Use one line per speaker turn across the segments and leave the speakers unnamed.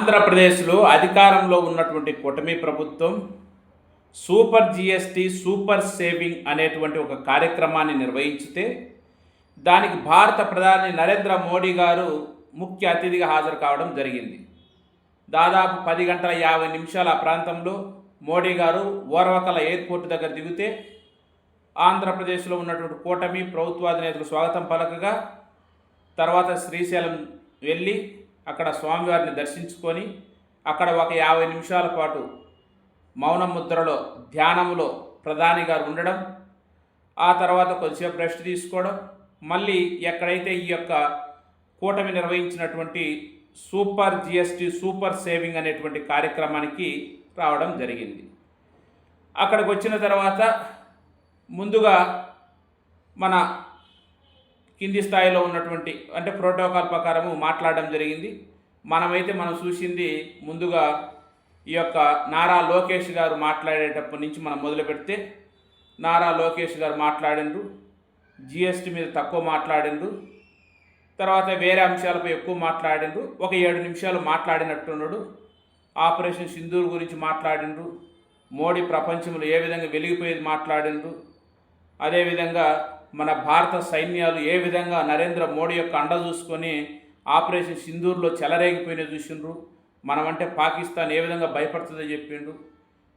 ఆంధ్రప్రదేశ్లో అధికారంలో ఉన్నటువంటి కూటమి ప్రభుత్వం సూపర్ జిఎస్టి సూపర్ సేవింగ్ అనేటువంటి ఒక కార్యక్రమాన్ని నిర్వహించితే దానికి భారత ప్రధాని నరేంద్ర మోడీ గారు ముఖ్య అతిథిగా హాజరు కావడం జరిగింది. దాదాపు పది గంటల యాభై నిమిషాల ఆ ప్రాంతంలో మోడీ గారు ఓర్వకల ఎయిర్పోర్ట్ దగ్గర దిగితే ఆంధ్రప్రదేశ్లో ఉన్నటువంటి కూటమి ప్రభుత్వాధినేతలు స్వాగతం పలకగా తర్వాత శ్రీశైలం వెళ్ళి అక్కడ స్వామివారిని దర్శించుకొని అక్కడ ఒక యాభై నిమిషాల పాటు మౌన ముద్రలో ధ్యానంలో ప్రధాని గారు ఉండడం ఆ తర్వాత కొద్దిసేపు రెస్ట్ తీసుకోవడం మళ్ళీ ఎక్కడైతే ఈ యొక్క కూటమి నిర్వహించినటువంటి సూపర్ జిఎస్టి సూపర్ సేవింగ్ అనేటువంటి కార్యక్రమానికి రావడం జరిగింది. అక్కడికి వచ్చిన తర్వాత ముందుగా మన కింది స్థాయిలో ఉన్నటువంటి అంటే ప్రోటోకాల్ ప్రకారము మాట్లాడడం జరిగింది. మనమైతే మనం చూసింది ముందుగా ఈ యొక్క నారా లోకేష్ గారు మాట్లాడేటప్పటి నుంచి మనం మొదలు పెడితే నారా లోకేష్ గారు మాట్లాడిండ్రు జిఎస్టీ మీద తక్కువ మాట్లాడిండ్రు తర్వాత వేరే అంశాలపై ఎక్కువ మాట్లాడిండ్రు ఒక ఏడు నిమిషాలు మాట్లాడినట్టున్నాడు. ఆపరేషన్ సింధూర్ గురించి మాట్లాడిండ్రు మోడీ ప్రపంచంలో ఏ విధంగా వెలిగిపోయేది మాట్లాడిండ్రు అదేవిధంగా మన భారత సైన్యాలు ఏ విధంగా నరేంద్ర మోడీ యొక్క అండ చూసుకొని ఆపరేషన్ సింధూర్లో చెలరేగిపోయిన చూసిండ్రు? మనమంటే పాకిస్తాన్ ఏ విధంగా భయపడుతుందో చెప్పిండు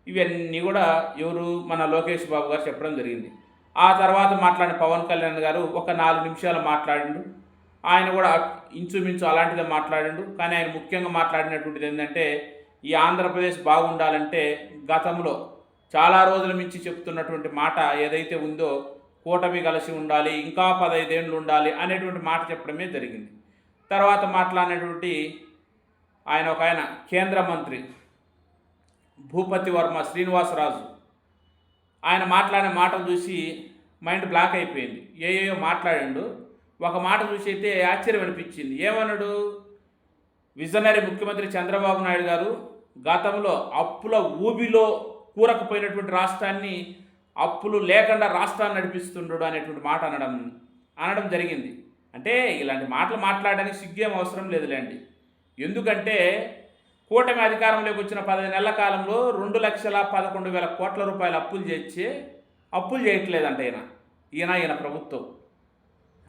ఇవన్నీ కూడా ఎవరు మన లోకేష్ బాబు గారు చెప్పడం జరిగింది. ఆ తర్వాత మాట్లాడిన పవన్ కళ్యాణ్ గారు ఒక నాలుగు నిమిషాలు మాట్లాడిండు. ఆయన కూడా ఇంచుమించు అలాంటిదే మాట్లాడిండు. కానీ ఆయన ముఖ్యంగా మాట్లాడినటువంటిది ఏంటంటే ఈ ఆంధ్రప్రదేశ్ బాగుండాలంటే గతంలో చాలా రోజుల నుంచి చెప్తున్నటువంటి మాట ఏదైతే ఉందో కూటమి కలిసి ఉండాలి ఇంకా పదైదేండ్లు ఉండాలి అనేటువంటి మాట చెప్పడమే జరిగింది. తర్వాత మాట్లాడినటువంటి ఆయన ఒక ఆయన కేంద్ర మంత్రి భూపతి వర్మ శ్రీనివాసరాజు. ఆయన మాట్లాడిన మాటలు చూసి మైండ్ బ్లాక్ అయిపోయింది. ఏయో మాట్లాడాడు. ఒక మాట చూసి అయితే ఆశ్చర్యం అనిపించింది. ఏమన్నాడు? విజనరీ ముఖ్యమంత్రి చంద్రబాబు నాయుడు గారు గతంలో అప్పుల ఊబిలో కూరకపోయినటువంటి రాష్ట్రాన్ని అప్పులు లేకుండా రాష్ట్రాన్ని నడిపిస్తుండడు అనేటువంటి మాట అనడం అనడం జరిగింది. అంటే ఇలాంటి మాటలు మాట్లాడడానికి సిగ్గేం అవసరం లేదులేండి. ఎందుకంటే కూటమి అధికారంలోకి వచ్చిన పదిహేను నెలల కాలంలో రెండు లక్షల పదకొండు వేల కోట్ల రూపాయల అప్పులు చేసి అప్పులు చేయట్లేదంట ఈయన. ఈయన ఈయన ప్రభుత్వం.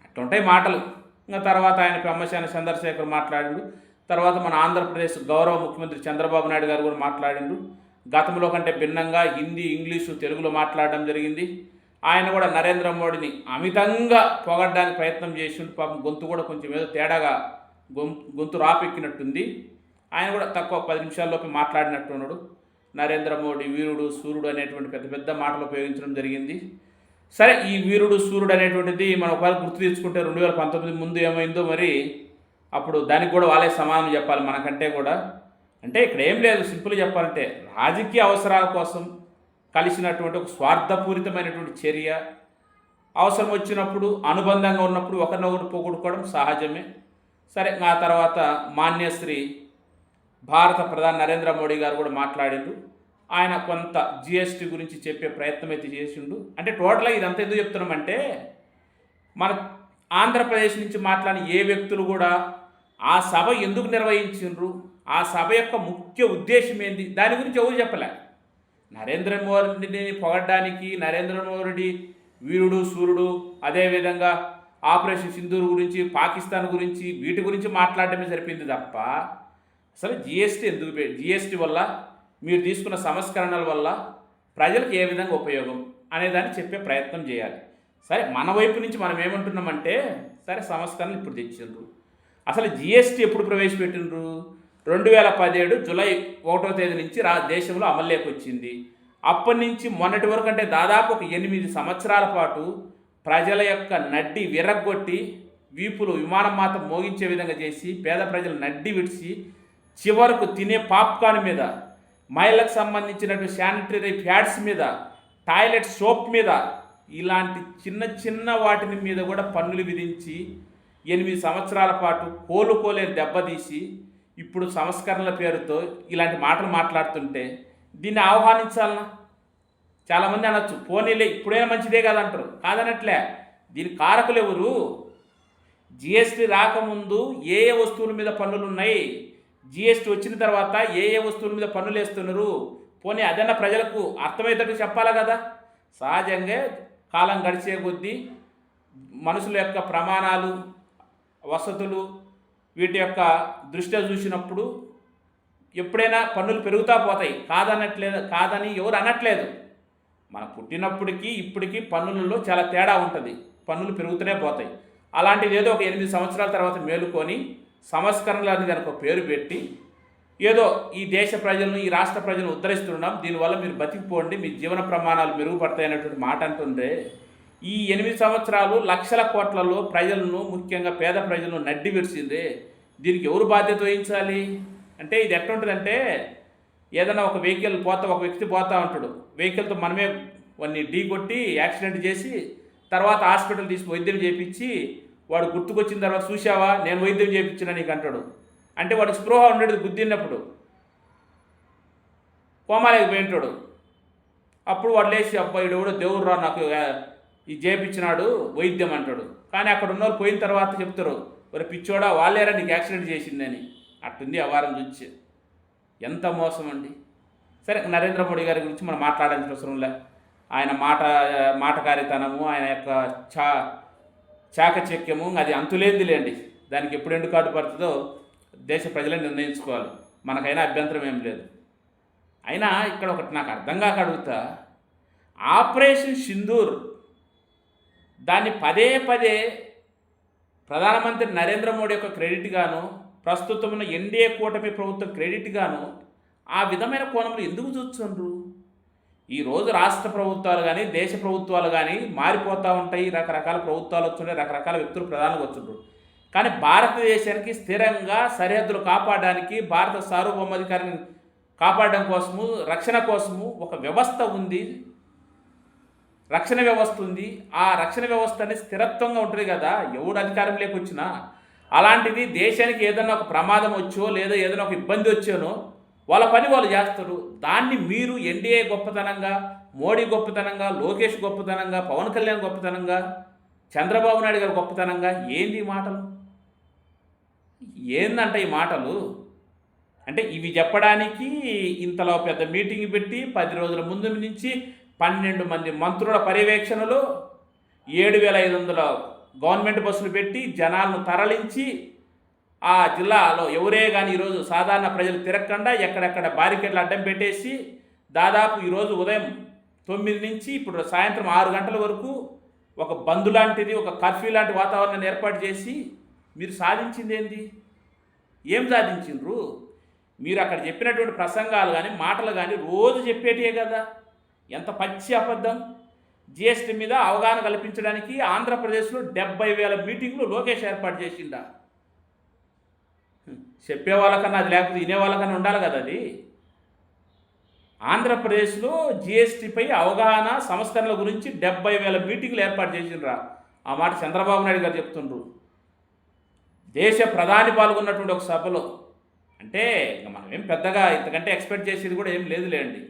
అట్లుంటాయి మాటలు. ఇంకా తర్వాత ఆయన పెమ్మశాని చంద్రశేఖర్ మాట్లాడిండు. తర్వాత మన ఆంధ్రప్రదేశ్ గౌరవ ముఖ్యమంత్రి చంద్రబాబు నాయుడు గారు కూడా మాట్లాడిండు. గతంలో కంటే భిన్నంగా హిందీ ఇంగ్లీషు తెలుగులో మాట్లాడడం జరిగింది. ఆయన కూడా నరేంద్ర మోడీని అమితంగా పొగడడానికి ప్రయత్నం చేసి పాపం గొంతు కూడా కొంచెం ఏదో తేడాగా గొంతు గొంతు రాపెక్కినట్టుంది. ఆయన కూడా తక్కువ పది నిమిషాల్లోపు మాట్లాడినట్టున్నాడు నరేంద్ర మోడీ వీరుడు సూర్యుడు అనేటువంటి పెద్ద పెద్ద మాటలు ఉపయోగించడం జరిగింది. సరే ఈ వీరుడు సూర్యుడు అనేటువంటిది మనం ఒకవేళ గుర్తు తెచ్చుకుంటే రెండు వేల పంతొమ్మిది ముందు ఏమైందో మరి అప్పుడు దానికి కూడా వాళ్ళే సమాధానం చెప్పాలి మనకంటే కూడా. అంటే ఇక్కడ ఏం లేదు సింపుల్ చెప్పాలంటే రాజకీయ అవసరాల కోసం కలిసినటువంటి ఒక స్వార్థపూరితమైనటువంటి చర్య. అవసరం వచ్చినప్పుడు అనుబంధంగా ఉన్నప్పుడు ఒకరినొకరు పోగొట్టుకోవడం సహజమే. సరే ఆ తర్వాత మాన్యశ్రీ భారత ప్రధాని నరేంద్ర మోడీ గారు కూడా మాట్లాడిండు. ఆయన కొంత జిఎస్టీ గురించి చెప్పే ప్రయత్నం అయితే చేసిండు. అంటే టోటల్గా ఇదంతా ఎందుకు చెప్తున్నామంటే మన ఆంధ్రప్రదేశ్ నుంచి మాట్లాడిన ఏ వ్యక్తులు కూడా ఆ సభ ఎందుకు నిర్వహించిండ్రు? ఆ సభ యొక్క ముఖ్య ఉద్దేశం ఏంది? దాని గురించి ఎవరు చెప్పలే? నరేంద్ర మోడీని పొగడ్డానికి నరేంద్ర మోడీ వీరుడు సూర్యుడు అదేవిధంగా ఆపరేషన్ సింధూర్ గురించి పాకిస్తాన్ గురించి వీటి గురించి మాట్లాడటమే సరిపోయింది తప్ప అసలు జిఎస్టీ ఎందుకు జిఎస్టీ వల్ల మీరు తీసుకున్న సంస్కరణల వల్ల ప్రజలకు ఏ విధంగా ఉపయోగం అనేదాన్ని చెప్పే ప్రయత్నం చేయాలి. సరే మన వైపు నుంచి మనం ఏమంటున్నామంటే సరే సంస్కరణలు ఇప్పుడు తెచ్చిండ్రు. అసలు జిఎస్టీ ఎప్పుడు ప్రవేశపెట్టిండ్రు? రెండు వేల పదిహేడు జూలై ఒకటో తేదీ నుంచి రా దేశంలో అమల్లోకి వచ్చింది. అప్పటి నుంచి మొన్నటి వరకు అంటే దాదాపు ఒక ఎనిమిది సంవత్సరాల పాటు ప్రజల యొక్క నడ్డి విరగ్గొట్టి వీపులు విమానం మాత్రం మోగించే విధంగా చేసి పేద ప్రజలు నడ్డి విడిచి చివరకు తినే పాప్కార్న్ మీద మహిళలకు సంబంధించినటువంటి శానిటరీ ప్యాడ్స్ మీద టాయిలెట్ సోప్ మీద ఇలాంటి చిన్న చిన్న వాటిని మీద కూడా పన్నులు విధించి ఎనిమిది సంవత్సరాల పాటు కోలుకోలేని దెబ్బతీసి ఇప్పుడు సంస్కరణల పేరుతో ఇలాంటి మాటలు మాట్లాడుతుంటే దీన్ని ఆహ్వానించాలనా? చాలామంది అనొచ్చు పోనీలే ఇప్పుడైనా మంచిదే కాదంటారు కాదనట్లే దీని కారకులు ఎవరు? జిఎస్టీ రాకముందు ఏ ఏ వస్తువుల మీద పన్నులు ఉన్నాయి జిఎస్టీ వచ్చిన తర్వాత ఏ ఏ వస్తువుల మీద పన్నులు వేస్తున్నారు? పోనీ అదన్నా ప్రజలకు అర్థమయ్యేటట్టు చెప్పాలా కదా? సహజంగా కాలం గడిచే కొద్దీ మనుషుల యొక్క ప్రమాణాలు వసతులు వీటి యొక్క దృష్ట్యా చూసినప్పుడు ఎప్పుడైనా పన్నులు పెరుగుతా పోతాయి. కాదనట్లేదు కాదని ఎవరు అనట్లేదు. మనం పుట్టినప్పటికీ ఇప్పటికీ పన్నులలో చాలా తేడా ఉంటుంది. పన్నులు పెరుగుతూనే పోతాయి. అలాంటిది ఏదో ఒక ఎనిమిది సంవత్సరాల తర్వాత మేలుకొని సంస్కరణలు అని దానికి ఒక పేరు పెట్టి ఏదో ఈ దేశ ప్రజలను ఈ రాష్ట్ర ప్రజలను ఉద్ధరిస్తున్నాం. దీనివల్ల మీరు బతికిపోండి. మీ జీవన ప్రమాణాలు మెరుగుపడతాయి అనేటువంటి మాట అంటుండే ఈ ఎనిమిది సంవత్సరాలు లక్షల కోట్లలో ప్రజలను ముఖ్యంగా పేద ప్రజలను నడ్డి విరిచింది. దీనికి ఎవరు బాధ్యత వహించాలి? అంటే ఇది ఎట్లుంటుందంటే ఏదైనా ఒక వెహికల్ పోతా ఒక వ్యక్తి పోతా ఉంటాడు. వెహికల్తో మనమే వాడిని ఢీ కొట్టి యాక్సిడెంట్ చేసి తర్వాత హాస్పిటల్ తీసి వైద్యం చేయించి వాడు గుర్తుకొచ్చిన తర్వాత చూసావా నేను వైద్యం చేయించిన నీకు అంటాడు. అంటే వాడు స్పృహ ఉండేది గుద్దినప్పుడు కోమాలేకపోయింటాడు అప్పుడు వాడు లేచి అబ్బాయి ఎవడో దేవుడు రా నాకు ఈ ఇది చేయించినాడు వైద్యం అంటాడు. కానీ అక్కడ ఉన్నవారు పోయిన తర్వాత చెప్తారు మరి పిచ్చోడా వాళ్ళేరా నీకు యాక్సిడెంట్ చేసిందని. అట్టుంది అవారం చూచి ఎంత మోసం అండి. సరే నరేంద్ర మోడీ గారి గురించి మనం మాట్లాడాల్సిన అవసరం లే. ఆయన మాట మాటకారితనము ఆయన యొక్క చా చాకచక్యము అది అంతులేందిలేండి దానికి ఎప్పుడు ఎండు కార్డు పడుతుందో దేశ ప్రజలే నిర్ణయించుకోవాలి. మనకైనా అభ్యంతరం ఏం లేదు. అయినా ఇక్కడ ఒకటి నాకు అర్థం కాక అడుగుతా. ఆపరేషన్ సింధూర్ దాన్ని పదే పదే ప్రధానమంత్రి నరేంద్ర మోడీ యొక్క క్రెడిట్ గాను ప్రస్తుతం ఉన్న ఎన్డీఏ కూటమి ప్రభుత్వం క్రెడిట్ గాను ఆ విధమైన కోణంలో ఎందుకు చూస్తుండ్రు? ఈరోజు రాష్ట్ర ప్రభుత్వాలు కానీ దేశ ప్రభుత్వాలు కానీ మారిపోతూ ఉంటాయి రకరకాల ప్రభుత్వాలు వస్తుంటాయి రకరకాల వ్యక్తులు ప్రధానంగా వస్తుంటారు కానీ భారతదేశానికి స్థిరంగా సరిహద్దులు కాపాడడానికి భారత సార్వభౌమాధికారిని కాపాడడం కోసము రక్షణ కోసము ఒక వ్యవస్థ ఉంది. రక్షణ వ్యవస్థ ఉంది. ఆ రక్షణ వ్యవస్థ అనేది స్థిరత్వంగా ఉంటుంది కదా. ఎవడు అధికారం లేకొచ్చినా అలాంటిది దేశానికి ఏదైనా ఒక ప్రమాదం వచ్చో లేదా ఏదైనా ఒక ఇబ్బంది వచ్చానో వాళ్ళ పని వాళ్ళు చేస్తారు. దాన్ని మీరు ఎన్డీఏ గొప్పతనంగా మోడీ గొప్పతనంగా లోకేష్ గొప్పతనంగా పవన్ కళ్యాణ్ గొప్పతనంగా చంద్రబాబు నాయుడు గారి గొప్పతనంగా ఏంది ఈ మాటలు? ఏందంట ఈ మాటలు? అంటే ఇవి చెప్పడానికి ఇంతలో పెద్ద మీటింగ్ పెట్టి పది రోజుల ముందు నుంచి పన్నెండు మంది మంత్రుల పర్యవేక్షణలో ఏడు వేల ఐదు వందల గవర్నమెంట్ బస్సులు పెట్టి జనాలను తరలించి ఆ జిల్లాలో ఎవరే కానీ ఈరోజు సాధారణ ప్రజలు తిరగకుండా ఎక్కడెక్కడ బారికేడ్లు అడ్డం పెట్టేసి దాదాపు ఈరోజు ఉదయం తొమ్మిది నుంచి ఇప్పుడు సాయంత్రం ఆరు గంటల వరకు ఒక బంధు లాంటిది ఒక కర్ఫ్యూ లాంటి వాతావరణాన్ని ఏర్పాటు చేసి మీరు సాధించింది ఏంది ఏం సాధించిండ్రు? మీరు అక్కడ చెప్పినటువంటి ప్రసంగాలు కానీ మాటలు కానీ రోజు చెప్పేటే కదా. ఎంత పచ్చి అబద్ధం? జిఎస్టీ మీద అవగాహన కల్పించడానికి ఆంధ్రప్రదేశ్లో డెబ్బై వేల మీటింగ్లు లోకేష్ ఏర్పాటు చేసిండా. చెప్పే వాళ్ళకన్నా అది లేకపోతే వినే వాళ్ళకన్నా ఉండాలి కదా అది. ఆంధ్రప్రదేశ్లో జిఎస్టీపై అవగాహన సంస్కరణల గురించి డెబ్బై వేల మీటింగ్లు ఏర్పాటు చేసిండ్రా. ఆ మాట చంద్రబాబు నాయుడు గారు చెప్తుండ్రు. దేశ ప్రధాని పాల్గొన్నటువంటి ఒక సభలో. అంటే ఇంక మనం ఏం పెద్దగా ఇంతకంటే ఎక్స్పెక్ట్ చేసేది కూడా ఏం లేదులేండి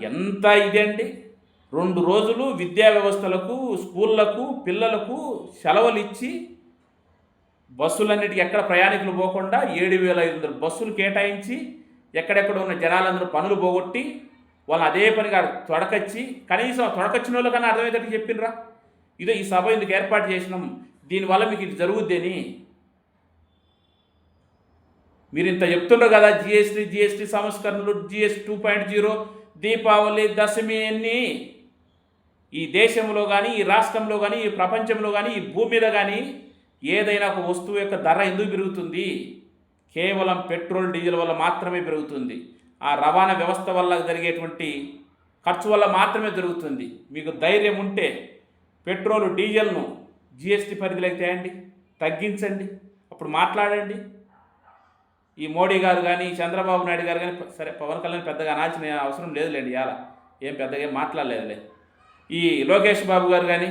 ఎంత ఇదండి రెండు రోజులు విద్యా వ్యవస్థలకు స్కూళ్ళకు పిల్లలకు సెలవులు ఇచ్చి బస్సులన్నిటికీ ఎక్కడ ప్రయాణికులు పోకుండా ఏడు వేల ఐదు వందల బస్సులు కేటాయించి ఎక్కడెక్కడ ఉన్న జనాలందరూ పనులు పోగొట్టి వాళ్ళు అదే పనిగా తొడకచ్చి కనీసం తొడకొచ్చిన వాళ్ళకన్నా అర్థమయ్యేటట్టు చెప్పినరా? ఇదో ఈ సభ ఇందుకు ఏర్పాటు చేసినాం? దీనివల్ల మీకు ఇది జరుగుద్దని? మీరు ఇంత చెప్తుండ్రు కదా జిఎస్టీ జిఎస్టీ సంస్కరణలు GST two point zero Deepavali Dashami అన్నీ ఈ దేశంలో కానీ ఈ రాష్ట్రంలో కానీ ఈ ప్రపంచంలో కానీ ఈ భూమి మీద కానీ ఏదైనా ఒక వస్తువు యొక్క ధర ఎందుకు పెరుగుతుంది? కేవలం పెట్రోల్ డీజిల్ వల్ల మాత్రమే పెరుగుతుంది. ఆ రవాణా వ్యవస్థ వల్ల జరిగేటువంటి ఖర్చు వల్ల మాత్రమే జరుగుతుంది. మీకు ధైర్యం ఉంటే పెట్రోల్ డీజిల్ను జిఎస్టీ పరిధిలోకి తేయండి. తగ్గించండి. అప్పుడు మాట్లాడండి. ఈ మోడీ గారు కానీ చంద్రబాబు నాయుడు గారు కానీ సరే పవన్ కళ్యాణ్ పెద్దగా అనాల్సిన అవసరం లేదులేండి ఇవాళ ఏం పెద్దగా ఏం మాట్లాడలేదులే. ఈ లోకేష్ బాబు గారు కానీ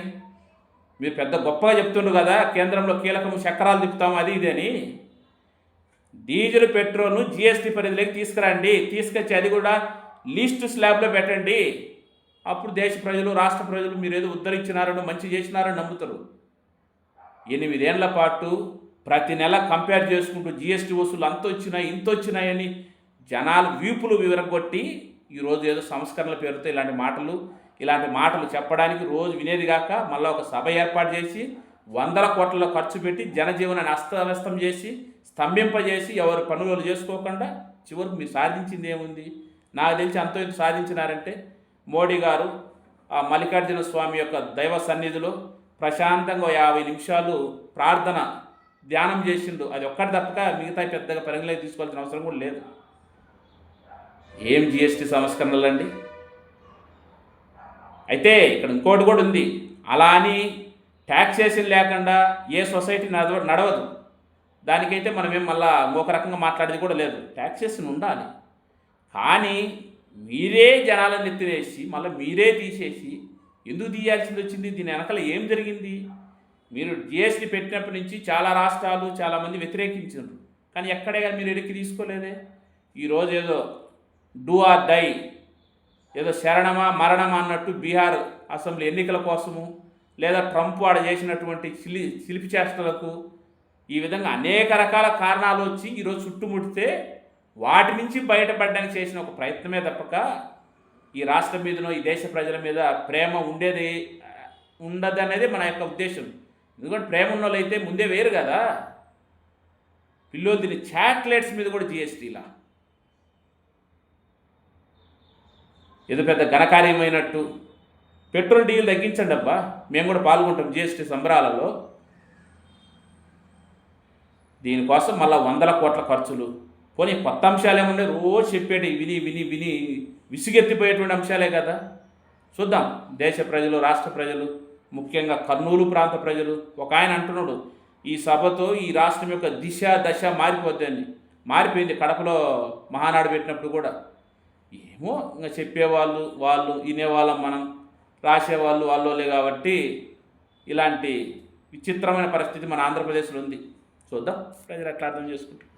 మీరు పెద్ద గొప్పగా చెప్తుండ్రు కదా కేంద్రంలో కీలకము చక్రాలు తిప్పుతాం అది ఇది అని. డీజిల్ పెట్రోల్ను జిఎస్టీ పరిధిలోకి తీసుకురండి. తీసుకొచ్చి అది కూడా లీస్ట్ స్లాబ్లో పెట్టండి. అప్పుడు దేశ ప్రజలు రాష్ట్ర ప్రజలు మీరు ఏదో ఉద్ధరించినారని మంచి చేసినారని నమ్ముతారు. ఎనిమిదేళ్ళ పాటు ప్రతి నెల కంపేర్ చేసుకుంటూ జిఎస్టీ వసూలు అంత వచ్చినాయి ఇంత వచ్చినాయని జనాలు వీపులు వివరగొట్టి ఈరోజు ఏదో సంస్కరణల పేరుతో ఇలాంటి మాటలు ఇలాంటి మాటలు చెప్పడానికి రోజు వినేది కాక మళ్ళీ ఒక సభ ఏర్పాటు చేసి వందల కోట్లలో ఖర్చు పెట్టి జనజీవనాన్ని అస్తవ్యస్తం చేసి స్తంభింపజేసి ఎవరు పనులు చేసుకోకుండా చివరికి మీరు సాధించింది ఏముంది? నాకు తెలిసి అంతో ఇంత సాధించినారంటే మోడీ గారు ఆ మల్లికార్జున స్వామి యొక్క దైవ సన్నిధిలో ప్రశాంతంగా యాభై నిమిషాలు ప్రార్థన ధ్యానం చేసిండు. అది ఒక్కటి తప్పక మిగతా పెద్దగా పరిగణలోకి తీసుకోవాల్సిన అవసరం కూడా లేదు. ఏం జిఎస్టీ సంస్కరణలండి అయితే ఇక్కడ ఇంకోటి కూడా ఉంది. అలా అని ట్యాక్సేషన్ లేకుండా ఏ సొసైటీ నడవ నడవదు. దానికైతే మనం ఏం మళ్ళా ఇంకొక రకంగా మాట్లాడేది కూడా లేదు. ట్యాక్సేషన్ ఉండాలి. కానీ మీరే జనాలను ఎత్తివేసి మళ్ళీ మీరే తీసేసి ఎందుకు తీయాల్సింది వచ్చింది? దీని వెనకాల ఏం జరిగింది? మీరు జిఎస్టీ పెట్టినప్పటి నుంచి చాలా రాష్ట్రాలు చాలామంది వ్యతిరేకించారు కానీ ఎక్కడే కానీ మీరు ఎడికి తీసుకోలేదే? ఈరోజు ఏదో డూ ఆర్ డై ఏదో శరణమా మరణమా అన్నట్టు బీహార్ అసెంబ్లీ ఎన్నికల కోసము లేదా ట్రంప్ వాడు చేసినటువంటి చిలి చిలిపి చేష్టలకు ఈ విధంగా అనేక రకాల కారణాలు వచ్చి ఈరోజు చుట్టుముడితే వాటి నుంచి బయటపడడానికి చేసిన ఒక ప్రయత్నమే తప్పక ఈ రాష్ట్రం మీదనో ఈ దేశ ప్రజల మీద ప్రేమ ఉండేది ఉండదనేది మన యొక్క ఉద్దేశం. ఎందుకంటే ప్రేమ ఉన్న వాళ్ళు అయితే ముందే వేరు కదా. పిల్లలు తిని చాక్లెట్స్ మీద కూడా జిఎస్టీలా ఏదో పెద్ద ఘనకార్యమైనట్టు. పెట్రోల్ డీజిల్ తగ్గించండి అబ్బా. మేము కూడా పాల్గొంటాం జిఎస్టీ సంబరాలలో. దీనికోసం మళ్ళీ వందల కోట్ల ఖర్చులు. పోనీ కొత్త అంశాలు ఏమున్నాయి? రోజు చెప్పేటి విని విని విని విసుగెత్తిపోయేటువంటి అంశాలే కదా. చూద్దాం. దేశ ప్రజలు రాష్ట్ర ప్రజలు ముఖ్యంగా కర్నూలు ప్రాంత ప్రజలు. ఒక ఆయన అంటున్నాడు ఈ సభతో ఈ రాష్ట్రం యొక్క దిశ దశ మారిపోద్దని. మారిపోయింది కడపలో మహానాడు పెట్టినప్పుడు కూడా. ఏమో ఇంకా చెప్పేవాళ్ళు వాళ్ళు వినేవాళ్ళం మనం. రాసేవాళ్ళు వాళ్ళోలే కాబట్టి ఇలాంటి విచిత్రమైన పరిస్థితి మన ఆంధ్రప్రదేశ్లో ఉంది. చూద్దాం ప్రజలు ఎట్లా అర్థం చేసుకుంటారు.